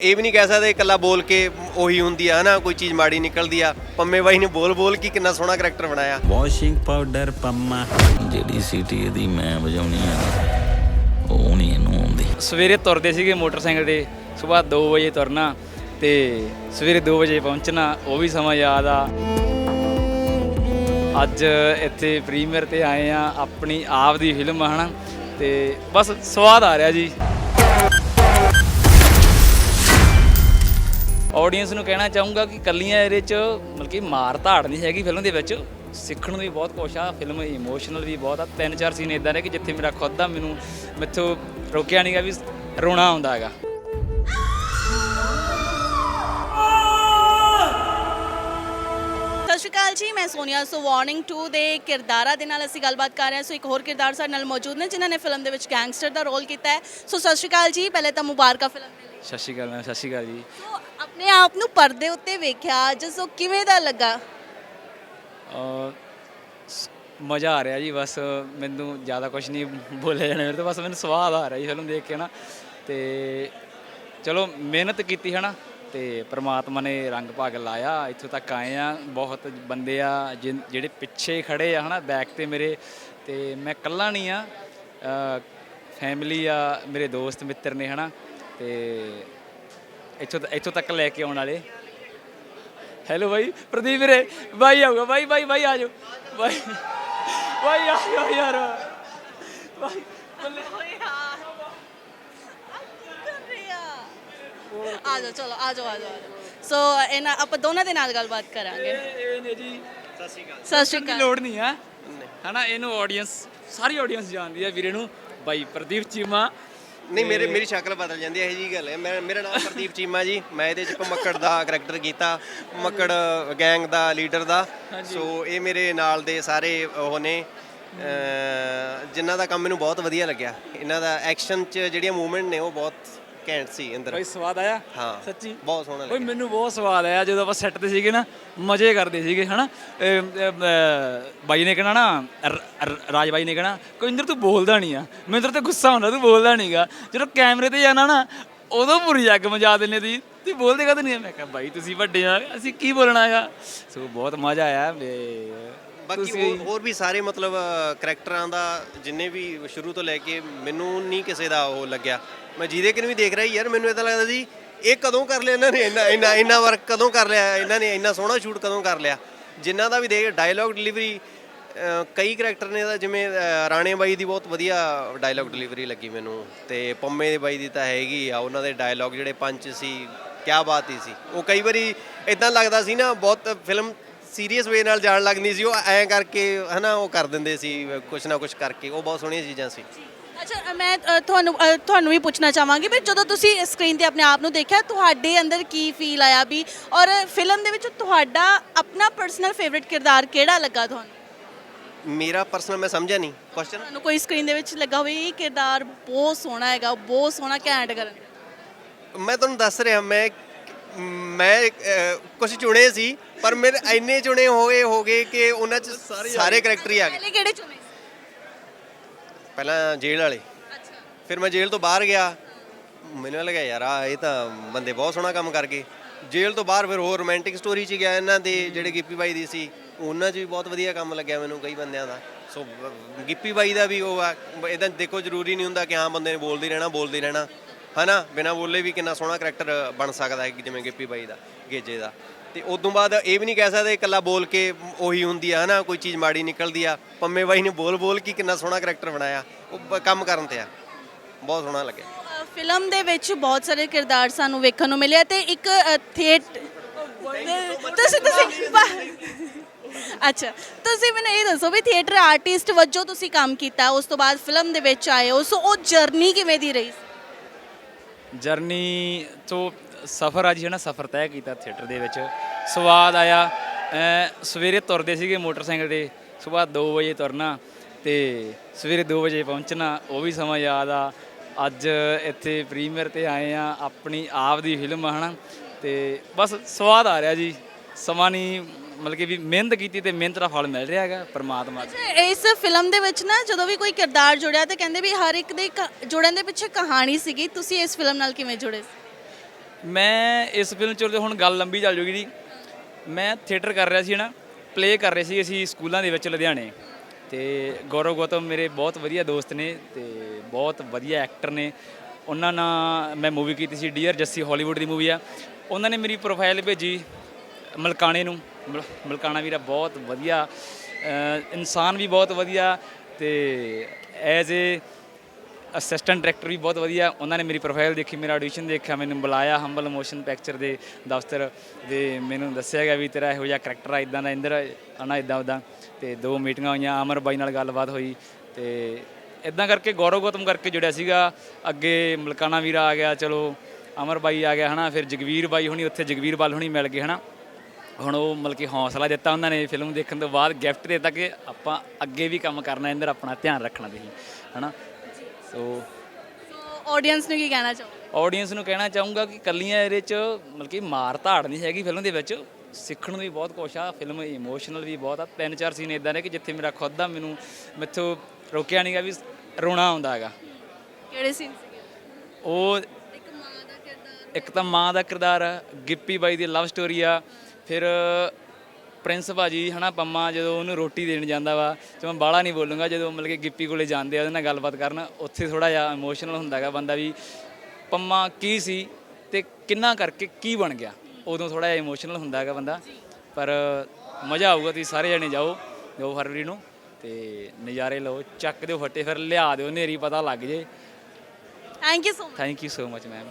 ਇਹ ਵੀ ਨਹੀਂ ਕਹਿ ਸਕਦੇ ਇਕੱਲਾ ਬੋਲ ਕੇ ਉਹੀ ਹੁੰਦੀ ਆ ਹਨਾ ਕੋਈ ਚੀਜ਼ ਮਾੜੀ ਨਿਕਲਦੀ ਆ। ਪੰਮੇ ਬਾਈ ਨੇ ਬੋਲ ਬੋਲ ਕੇ ਕਿੰਨਾ ਸੋਹਣਾ ਕਰੈਕਟਰ ਬਣਾਇਆ। Washing powder Pamma. ਜਿਹੜੀ ਸੀਟੀ ਇਹਦੀ ਮੈਂ ਵਜਾਉਣੀ ਆ ਉਹ ਨਹੀਂ ਇਹਨੂੰ ਆਉਂਦੀ। ਸਵੇਰੇ ਤੁਰਦੇ ਸੀਗੇ ਮੋਟਰਸਾਈਕਲ ਤੇ ਸਵੇਰ 2 ਵਜੇ ਤੁਰਨਾ ਤੇ ਸਵੇਰੇ 2 ਵਜੇ ਪਹੁੰਚਣਾ ਉਹ ਵੀ ਸਮਾਂ ਯਾਦ ਆ। ਅੱਜ ਇੱਥੇ ਪ੍ਰੀਮੀਅਰ ਤੇ ਆਏ ਆ ਆਪਣੀ ਆਪ ਦੀ ਫਿਲਮ ਹਨਾ ਤੇ ਬਸ ਸਵਾਦ ਆ ਰਿਹਾ ਜੀ। ਆਡੀਅנס ਨੂੰ ਕਹਿਣਾ ਚਾਹੂੰਗਾ ਕਿ ਕੱਲੀਆਂ ਇਹਦੇ ਚ ਮਤਲਬ ਕਿ ਮਾਰ ਧਾੜ ਨਹੀਂ ਹੈਗੀ ਫਿਲਮ ਦੇ ਵਿੱਚ। ਸਿੱਖਣ ਨੂੰ ਵੀ ਬਹੁਤ ਕੁਛ ਆ, ਫਿਲਮ ਇਮੋਸ਼ਨਲ ਵੀ ਬਹੁਤ ਆ। ਤਿੰਨ ਚਾਰ ਸੀਨ ਇਦਾਂ ਨੇ ਕਿ ਜਿੱਥੇ ਮੇਰਾ ਖੁਦ ਦਾ ਮੈਨੂੰ ਮਿੱਥੋਂ ਰੋਕਿਆ ਨਹੀਂਗਾ ਵੀ ਰੋਣਾ ਆਉਂਦਾ ਹੈਗਾ। ਜੀ ਮੈਂ ਸੋਨੀਆ। ਸੋ ਵਾਰਨਿੰਗ 2 ਦੇ ਕਿਰਦਾਰਾਂ ਦੇ ਨਾਲ ਅਸੀਂ ਗੱਲਬਾਤ ਕਰ ਰਹੇ ਹਾਂ। ਸੋ ਇੱਕ ਹੋਰ ਕਿਰਦਾਰ ਸਾਡੇ ਨਾਲ ਮੌਜੂਦ ਨੇ ਜਿਨ੍ਹਾਂ ਨੇ ਫਿਲਮ ਦੇ ਵਿੱਚ ਗੈਂਗਸਟਰ ਦਾ ਰੋਲ ਕੀਤਾ ਹੈ। ਸੋ ਸਤਿ ਸ਼੍ਰੀ ਅਕਾਲ ਜੀ। ਪਹਿਲੇ ਤਾਂ ਮੁਬਾਰਕਾਂ ਫਿਲਮ ਦੇ ਲਈ। ਸਤਿ ਸ਼੍ਰੀ ਅਕਾਲ ਮੈਂ ਸਤਿ ਸ਼੍ਰੀ ਅਕਾਲ ਜੀ। ਸੋ ਆਪਣੇ ਆਪ ਨੂੰ ਪਰਦੇ ਉੱਤੇ ਵੇਖਿਆ ਜਸੋ ਕਿਵੇਂ ਦਾ ਲੱਗਾ? ਮਜ਼ਾ ਆ ਰਿਹਾ ਜੀ ਬਸ ਮੈਨੂੰ ਜ਼ਿਆਦਾ ਕੁਝ ਨਹੀਂ ਬੋਲਿਆ ਜਾਣਾ ਮੇਰੇ ਤੋਂ। ਬਸ ਮੈਨੂੰ ਸਵਾਦ ਆ ਰਿਹਾ ਜੀ ਫਿਲਮ ਦੇਖ ਕੇ ਨਾ। ਤੇ ਚਲੋ ਮਿਹਨਤ ਕੀਤੀ ਹੈ ਨਾ। ਤੇ ਪ੍ਰਮਾਤਮਾ ਨੇ ਰੰਗ ਭਾਗ ਲਾਇਆ, ਇੱਥੋਂ ਤੱਕ ਆਏ ਆ ਬਹੁਤ ਬੰਦੇ ਆ ਜਿਨ- ਜਿਹੜੇ ਪਿੱਛੇ ਖੜੇ ਆ, ਹਨਾ ਬੈਕ ਤੇ ਮੇਰੇ। ਤੇ ਮੈਂ ਇਕੱਲਾ ਨਹੀਂ ਆ ਫੈਮਿਲੀ ਆ, ਮੇਰੇ ਦੋਸਤ ਮਿੱਤਰ ਨੇ, ਹਨਾ। ਤੇ ਇੱਥੋਂ ਤ- ਇੱਥੋਂ ਤੱਕ ਲੈ ਕੇ ਆਉਣ ਵਾਲੇ। ਹੈਲੋ ਭਾਈ ਪ੍ਰਦੀਪ ਵੀਰੇ ਭਾਈ ਆਊਗਾ। ਭਾਈ ਭਾਈ ਭਾਈ ਆ ਜਾਓ। ਭਾਈ ਭਾਈ ਆ ਜਾਓ ਯਾਰ। ਭਾਈ ਬੱਲੇ ਓਏ ਯਾਰ ਆ ਚਲੋ ਆ ਜਾਓ ਸੋ ਇਹਨਾਂ ਆਪਾਂ ਦੋਨਾਂ ਦੇ ਨਾਲ ਗੱਲਬਾਤ ਕਰਾਂਗੇ। ਇਹ ਨੇ ਜੀ ਸਤਿ ਸ਼੍ਰੀ ਅਕਾਲ। ਸਤਿ ਲੋੜ ਨਹੀਂ ਹੈ ਹਨਾ ਇਹਨੂੰ ਆਡੀਅנס ਸਾਰੀ ਆਡੀਅנס ਜਾਣਦੀ ਹੈ ਵੀਰੇ ਨੂੰ। ਬਾਈ ਪ੍ਰਦੀਪ ਚੀਮਾ। ਨਹੀਂ ਮੇਰੇ ਮੇਰੀ ਸ਼ਕਲ ਬਦਲ ਜਾਂਦੀ ਹੈ ਇਹ ਜੀ ਗੱਲ ਹੈ ਮੈਂ ਮੇਰਾ ਨਾਮ ਪ੍ਰਦੀਪ ਚੀਮਾ ਜੀ। ਮੈਂ ਇਹਦੇ ਚ ਪਮੱਕੜ ਦਾ ਕੈਰੈਕਟਰ ਕੀਤਾ ਮੱਕੜ ਗੈਂਗ ਦਾ ਲੀਡਰ ਦਾ। ਸੋ ਇਹ ਮੇਰੇ ਨਾਲ ਦੇ ਸਾਰੇ ਉਹ ਨੇ। ਜਿਨ੍ਹਾਂ ਦਾ ਕੰਮ ਮੈਨੂੰ ਬਹੁਤ ਵਧੀਆ ਲੱਗਿਆ। ਇਹਨਾਂ ਦਾ ਐਕਸ਼ਨ ਚ ਜਿਹੜੀਆਂ ਮੂਵਮੈਂਟ ਨੇ ਉਹ ਬਹੁਤ ਘੈਂਟ ਸੀ ਅੰਦਰ। ਭਾਈ ਸਵਾਦ ਆਇਆ? ਹਾਂ। ਸੱਚੀ? ਬਹੁਤ ਸੋਹਣਾ ਓਏ ਲੱਗਿਆ। ਮੈਨੂੰ ਬਹੁਤ ਸਵਾਦ ਆਇਆ ਜਦੋਂ ਆਪਾਂ ਸੈੱਟ ਤੇ ਸੀਗੇ ਨਾ ਮਜ਼ੇ ਕਰਦੇ ਸੀਗੇ ਹਨਾ? ਇਹ, ਇਹ, ਅਹ, ਬਾਈ ਨੇ ਕਹਿਣਾ ਨਾ ਰ- ਰ- ਰਾਜ ਬਾਈ ਨੇ ਕਹਿਣਾ ਕੋਇੰਦਰ ਤੂੰ ਬੋਲਦਾ ਨਹੀਂ ਆ। ਮੈਨੂੰ ਤੇਰੇ ਤੇ ਗੁੱਸਾ ਹੁੰਦਾ ਤੂੰ ਬੋਲਦਾ ਨਹੀਂਗਾ ਜਦੋਂ ਕੈਮਰੇ ਤੇ ਜਾਣਾ ਨਾ ਉਦੋਂ ਪੂਰੀ ਜੱਗ ਮਜਾ ਦਿੰਨੇ ਤੁਸੀਂ ਤੂੰ ਬੋਲਦੇ ਕਦ ਨਹੀਂ ਮੈਂ ਕਿਹਾ ਬਾਈ ਤੁਸੀਂ ਵੱਡੇ ਆ ਅਸੀਂ ਕੀ ਬੋਲਣਾ ਆ ਸੋ ਬਹੁਤ ਮਜ਼ਾ ਆਇਆ ਵੇ ਬਾਕੀ ਹੋਰ- ਹੋਰ ਵੀ ਸਾਰੇ ਮਤਲਬ ਕਰੈਕਟਰਾਂ ਦਾ ਜਿੰਨੇ ਵੀ ਸ਼ੁਰੂ ਤੋਂ ਲੈ ਕੇ ਮੈਨੂੰ ਨਹੀਂ ਕਿਸੇ ਦਾ ਉਹ ਲੱਗਿਆ। ਮੈਂ ਜਿਹਦੇ ਕਿਨ ਵੀ ਦੇਖ ਰਿਹਾ ਸੀ, ਯਾਰ ਮੈਨੂੰ ਇਦਾਂ ਲੱਗਦਾ ਸੀ ਇਹ ਕਦੋਂ ਕਰ ਲਿਆ ਇਹਨਾਂ ਨੇ? ਇੰਨਾ ਇੰਨਾ ਇੰਨਾ ਵਰਕ ਕਦੋਂ ਕਰ ਲਿਆ? ਇਹਨਾਂ ਨੇ ਇੰਨਾ ਸੋਹਣਾ ਸ਼ੂਟ ਕਦੋਂ ਕਰ ਲਿਆ? ਜਿਨ੍ਹਾਂ ਦਾ ਵੀ ਦੇਖ ਡਾਇਲੌਗ ਡਿਲੀਵਰੀ ਕਈ ਕਰੈਕਟਰ ਨੇ ਤਾਂ ਜਿਵੇਂ ਅ, ਰਾਣੇ ਬਾਈ ਦੀ ਬਹੁਤ ਵਧੀਆ ਡਾਇਲੌਗ ਡਿਲੀਵਰੀ ਲੱਗੀ ਮੈਨੂੰ। ਤੇ ਪੰਮੇ ਦੇ ਬਾਈ ਦੀ ਤਾਂ ਹੈਗੀ ਆ ਉਹਨਾਂ ਦੇ ਡਾਇਲੌਗ ਜਿਹੜੇ ਪੰਚ ਸੀ ਕਿਆ ਬਾਤ ਹੀ ਸੀ। ਉਹ ਕਈ ਵਾਰੀ ਇਦਾਂ ਲੱਗਦਾ ਸੀ ਨਾ ਬਹੁਤ ਫਿਲਮ ਸੀਰੀਅਸ ਵੇ ਨਾਲ ਜਾਣ ਲੱਗਦੀ ਸੀ ਉਹ ਐਂ ਕਰਕੇ ਹਨਾ ਉਹ ਕਰ ਦਿੰਦੇ ਸੀ ਕੁਛ ਨਾ ਕੁਛ ਕਰਕੇ। ਉਹ ਬਹੁਤ ਸੋਹਣੀਆਂ ਚੀਜ਼ਾਂ ਸੀ। ਅੱਛਾ ਮੈਂ ਅ, ਤੁਹਾਨੂੰ ਅ, ਤੁਹਾਨੂੰ ਵੀ ਪੁੱਛਣਾ ਚਾਹਾਂਗੀ ਵੀ ਜਦੋਂ ਤੁਸੀਂ ਸਕਰੀਨ ਤੇ ਆਪਣੇ ਆਪ ਨੂੰ ਦੇਖਿਆ ਤੁਹਾਡੇ ਅੰਦਰ ਕੀ ਫੀਲ ਆਇਆ ਵੀ? ਔਰ ਫਿਲਮ ਦੇ ਵਿੱਚ ਤੁਹਾਡਾ ਆਪਣਾ ਪਰਸਨਲ ਫੇਵਰਿਟ ਕਿਰਦਾਰ ਕਿਹੜਾ ਲੱਗਾ ਤੁਹਾਨੂੰ? ਮੇਰਾ ਪਰਸਨਲ ਮੈਂ ਸਮਝਿਆ ਨਹੀਂ ਕੁਐਸਚਨ ਤੁਹਾਨੂੰ ਕੋਈ ਸਕਰੀਨ ਦੇ ਵਿੱਚ ਲੱਗਾ ਹੋਵੇ ਇਹ ਕਿਰਦਾਰ ਬਹੁਤ ਸੋਹਣਾ ਹੈਗਾ ਬਹੁਤ ਸੋਹਣਾ ਘੈਂਟ ਕਰਨ। ਮੈਂ ਤੁਹਾਨੂੰ ਦੱਸ ਰਿਹਾ ਮੈਂ ਮੈਂ ਕੁਝ ਚੁਣੇ ਸੀ ਪਰ ਮੇਰੇ ਇੰਨੇ ਚੁਣੇ ਹੋਏ ਹੋਗੇ ਕਿ ਉਹਨਾਂ ਚ ਸਾਰੇ ਕਰੈਕਟਰ ਹੀ ਆ ਗਏ। ਪਹਿਲੇ ਕਿਹੜੇ ਚੁਣੇ ਸੀ? ਪਹਿਲਾਂ ਜੇਲ੍ਹ ਵਾਲੇ। ਅੱਛਾ। ਫਿਰ ਮੈਂ ਜੇਲ੍ਹ ਤੋਂ ਬਾਹਰ ਗਿਆ। ਮੈਨੂੰ ਲੱਗਿਆ ਯਾਰ ਆ ਇਹ ਤਾਂ ਬੰਦੇ ਬਹੁਤ ਸੋਹਣਾ ਕੰਮ ਕਰ ਗਏ ਜੇਲ੍ਹ ਤੋਂ ਬਾਹਰ ਫਿਰ ਹੋਰ ਰੋਮਾਂਟਿਕ ਸਟੋਰੀ 'ਚ ਗਿਆ ਇਹਨਾਂ ਦੇ ਜਿਹੜੇ ਗਿੱਪੀ ਬਾਈ ਦੀ ਸੀ। ਉਹਨਾਂ 'ਚ ਵੀ ਬਹੁਤ ਵਧੀਆ ਕੰਮ ਲੱਗਿਆ ਮੈਨੂੰ ਕਈ ਬੰਦਿਆਂ ਦਾ। ਸੋ ਗਿੱਪੀ ਬਾਈ ਦਾ ਵੀ ਉਹ ਆ ਇਦਾਂ ਦੇਖੋ ਜ਼ਰੂਰੀ ਨਹੀਂ ਹੁੰਦਾ ਕਿ ਹਾਂ ਬੰਦੇ ਨੇ ਬੋਲਦੇ ਹੀ ਰਹਿਣਾ ਬੋਲਦੇ ਹੀ ਰਹਿਣਾ। ਹਨਾ? ਬਿਨਾਂ ਬੋਲੇ ਵੀ ਕਿੰਨਾ ਸੋਹਣਾ ਕਰੈਕਟਰ ਬਣ ਸਕਦਾ ਹੈ, ਜਿਵੇਂ ਗਿੱਪੀ ਬਾਈ ਦਾ, ਗੇਜੇ ਦਾ। ਤੇ ਉਸ ਬਾਅਦ ਇਹ ਵੀ ਨਹੀਂ ਕਹਿ ਸਕਦੇ, ਇਕੱਲਾ ਬੋਲ ਕੇ ਉਹੀ ਹੁੰਦੀ ਆ, ਹਨਾ? ਕੋਈ ਚੀਜ਼ ਮਾੜੀ ਨਿਕਲਦੀ ਆ, ਪੰਮੇ ਬਾਈ ਨੇ ਬੋਲ ਬੋਲ ਕੇ ਕਿੰਨਾ ਸੋਹਣਾ ਕਰੈਕਟਰ ਬਣਾਇਆ। ਉਹ ਕੰਮ ਕਰਨ ਤੇ ਆ। ਬਹੁਤ ਸੋਹਣਾ ਲੱਗਿਆ। ਫਿਲਮ ਦੇ ਵਿੱਚ ਬਹੁਤ ਸਾਰੇ ਕਿਰਦਾਰ ਸਾਨੂੰ ਵੇਖਣ ਨੂੰ ਮਿਲਿਆ ਤੇ ਇੱਕ ਥੀਏਟ ਤੁਸੀਂ ਤੁਸੀਂ ਅੱਛਾ। ਤੁਸੀਂ ਮੈਨੂੰ ਇਹ ਦੱਸੋ ਵੀ ਥੀਏਟਰ ਆਰਟਿਸਟ ਵਜੋਂ ਤੁਸੀਂ ਕੰਮ ਕੀਤਾ, ਉਸ ਤੋਂ ਬਾਅਦ ਫਿਲਮ ਦੇ ਵਿੱਚ ਆਏ ਹੋ, ਸੋ ਉਹ ਜਰਨੀ ਕਿਵੇਂ ਦੀ ਰਹੀ? ਜਰਨੀ ਤੋਂ ਸਫ਼ਰ ਆ ਜੀ ਹੈ ਨਾ ਸਫ਼ਰ ਤੈਅ ਕੀਤਾ ਥੀਏਟਰ ਦੇ ਵਿੱਚ। ਸਵਾਦ ਆਇਆ ਅਮ ਸਵੇਰੇ ਤੁਰਦੇ ਸੀਗੇ ਮੋਟਰਸਾਈਕਲ ਤੇ, ਸਵੇਰ 2 ਵਜੇ ਤੁਰਨਾ ਤੇ ਸਵੇਰੇ 2 ਵਜੇ ਪਹੁੰਚਣਾ, ਉਹ ਵੀ ਸਮਾਂ ਯਾਦ ਆ। ਅੱਜ ਇੱਥੇ ਪ੍ਰੀਮੀਅਰ ਤੇ ਆਏ ਆ, ਆਪਣੀ ਆਪ ਦੀ ਫਿਲਮ ਆ, ਹਨਾ, ਤੇ ਬਸ ਸਵਾਦ ਆ ਰਿਹਾ ਜੀ। ਸਮਾਂ ਨਹੀਂ ਮਤਲਬ ਕਿ ਵੀ ਮਿਹਨਤ ਕੀਤੀ ਤੇ ਮਿਹਨਤ ਦਾ ਫਲ ਮਿਲ ਰਿਹਾ ਹੈਗਾ ਪਰਮਾਤਮਾ ਦਾ ਇਸ ਫਿਲਮ ਦੇ ਵਿੱਚ ਨਾ ਜਦੋਂ ਵੀ ਕੋਈ ਕਿਰਦਾਰ ਜੁੜਿਆ ਤੇ ਕਹਿੰਦੇ ਵੀ ਹਰ ਇੱਕ ਦੇ ਕ- ਜੁੜਨ ਦੇ ਪਿੱਛੇ ਕਹਾਣੀ ਸੀਗੀ ਤੁਸੀਂ ਇਸ ਫਿਲਮ ਨਾਲ ਕਿਵੇਂ ਜੁੜੇ? ਸੀ ਮੈਂ ਇਸ ਫਿਲਮ ਚ ਹੁਣ ਗੱਲ ਲੰਬੀ ਚੱਲ ਜੂਗੀ ਜੀ। ਮੈਂ ਥੀਏਟਰ ਕਰ ਰਿਹਾ ਸੀ ਨਾ ਪਲੇ ਕਰ ਰਹੇ ਸੀ ਅਸੀਂ ਸਕੂਲਾਂ ਦੇ ਵਿੱਚ ਲੁਧਿਆਣੇ। ਤੇ ਗੌਰਵ ਗੌਤਮ ਮੇਰੇ ਬਹੁਤ ਵਧੀਆ ਦੋਸਤ ਨੇ ਤੇ ਬਹੁਤ ਵਧੀਆ ਐਕਟਰ ਨੇ। ਉਹਨਾਂ ਨਾਲ ਮੈਂ ਮੂਵੀ ਕੀਤੀ ਸੀ ਡੀਅਰ ਜੱਸੀ ਹਾਲੀਵੁੱਡ ਦੀ ਮੂਵੀ ਆ। ਉਹਨਾਂ ਨੇ ਮੇਰੀ ਪ੍ਰੋਫਾਈਲ ਭੇਜੀ। ਮਲਕਾਣੇ ਨੂੰ। ਮਲ- ਮਲਕਾਣਾ ਵੀਰਾ ਬਹੁਤ ਵਧੀਆ ਅ, ਇਨਸਾਨ ਵੀ ਬਹੁਤ ਵਧੀਆ ਤੇ ਐਜ਼ ਏ ਅਸਿਸਟੈਂਟ ਡਾਇਰੈਕਟਰ ਵੀ ਬਹੁਤ ਵਧੀਆ। ਉਹਨਾਂ ਨੇ ਮੇਰੀ ਪ੍ਰੋਫਾਈਲ ਦੇਖੀ ਮੇਰਾ ਆਡੀਸ਼ਨ ਦੇਖਿਆ ਮੈਨੂੰ ਬੁਲਾਇਆ ਹੰਬਲ ਮੋਸ਼ਨ ਪਿਕਚਰ ਦੇ ਦਫ਼ਤਰ ਦੇ। ਮੈਨੂੰ ਦੱਸਿਆ ਗਿਆ ਵੀ ਤੇਰਾ ਇਹੋ ਜਿਹਾ ਕਰੈਕਟਰ ਆ ਇਦਾਂ ਦਾ ਇੰਦਰ ਆਣਾ ਇਦਾਂ ਉਦਾਂ ਤੇ ਦੋ ਮੀਟਿੰਗਾਂ ਹੋਈਆਂ ਅਮਰ ਬਾਈ ਨਾਲ ਗੱਲਬਾਤ ਹੋਈ ਤੇ ਇਦਾਂ ਕਰਕੇ ਗੌਰਵ ਗੌਤਮ ਕਰਕੇ ਜੁੜਿਆ ਸੀਗਾ। ਅੱਗੇ ਮਲਕਾਣਾ ਵੀਰਾ ਆ ਗਿਆ ਚਲੋ ਅਮਰ ਬਾਈ ਆ ਗਿਆ ਹਨਾ ਫਿਰ ਜਗਵੀਰ ਬਾਈ ਹੁਣੀ ਉੱਥੇ ਜਗਵੀਰ ਬਾਲ ਹੁਣੀ ਮਿਲ ਗਏ ਹਨਾ। ਹੁਣ ਉਹ ਮਤਲਬ ਕਿ ਹੌਸਲਾ ਦਿੱਤਾ ਉਹਨਾਂ ਨੇ ਫਿਲਮ ਦੇਖਣ ਤੋਂ ਬਾਅਦ ਗਿਫਟ ਦਿੱਤਾ ਕਿ ਆਪਾਂ ਅੱਗੇ ਵੀ ਕੰਮ ਕਰਨਾ ਇੰਦਰ ਆਪਣਾ ਧਿਆਨ ਰੱਖਣਾ ਤੁਸੀਂ ਹਨਾ? ਸੋ ਆਡੀਅנס ਨੂੰ ਕੀ ਕਹਿਣਾ ਚਾਹੋ ਆਡੀਅנס ਨੂੰ ਕਹਿਣਾ ਚਾਹੂੰਗਾ ਕਿ ਕੱਲੀਆਂ ਇਹਦੇ ਚ ਮਤਲਬ ਕਿ ਮਾਰ ਧਾੜ ਨਹੀਂ ਹੈਗੀ ਫਿਲਮ ਦੇ ਵਿੱਚ। ਸਿੱਖਣ ਨੂੰ ਵੀ ਬਹੁਤ ਕੁਛ ਆ ਫਿਲਮ ਇਮੋਸ਼ਨਲ ਵੀ ਬਹੁਤ ਆ। ਤਿੰਨ ਚਾਰ ਸੀਨ ਇਦਾਂ ਨੇ ਕਿ ਜਿੱਥੇ ਮੇਰਾ ਖੁਦ ਦਾ ਮੈਨੂੰ ਮੈਥੋਂ ਰੋਕਿਆ ਨਹੀਂਗਾ ਵੀ ਰੋਣਾ ਆਉਂਦਾ ਹੈਗਾ। ਕਿਹੜੇ ਸੀਨ ਉਹ ਇੱਕ ਇੱਕ ਤਾਂ ਮਾਂ ਦਾ ਕਿਰਦਾਰ ਗਿੱਪੀ ਬਾਈ ਦੀ ਲਵ ਸਟੋਰੀ ਆ ਫਿਰ ਪ੍ਰਿੰਸ ਭਾਜੀ ਹਨਾ ਪੰਮਾ ਜਦੋਂ ਉਹਨੂੰ ਰੋਟੀ ਦੇਣ ਜਾਂਦਾ ਵਾ ਤੇ ਮੈਂ ਬਾਹਲਾ ਨਹੀਂ ਬੋਲੂੰਗਾ ਜਦੋਂ ਮਤਲਬ ਕਿ ਗਿੱਪੀ ਕੋਲੇ ਜਾਂਦੇ ਆ ਉਹਦੇ ਨਾਲ ਗੱਲਬਾਤ ਕਰਨ ਉੱਥੇ ਥੋੜਾ ਜਿਹਾ ਇਮੋਸ਼ਨਲ ਹੁੰਦਾ ਹੈਗਾ ਬੰਦਾ ਵੀ ਪੰਮਾ ਕੀ ਸੀ ਤੇ ਕਿੰਨਾ ਕਰਕੇ ਕੀ ਬਣ ਗਿਆ? ਉਦੋਂ ਥੋੜਾ ਜਿਹਾ ਇਮੋਸ਼ਨਲ ਹੁੰਦਾ ਹੈਗਾ ਬੰਦਾ ਪਰ ਮਜ਼ਾ ਆਊਗਾ ਤੁਸੀਂ ਸਾਰੇ ਜਣੇ ਜਾਓ 2 ਫਰਵਰੀ ਨੂੰ ਤੇ ਨਜ਼ਾਰੇ ਲਓ ਚੱਕ ਦਿਓ ਫੱਟੇ ਫਿਰ ਲਿਆ ਦਿਓ ਨੇਰੀ ਪਤਾ ਲੱਗ ਜੇ। Thank you so much thank you so much ma'am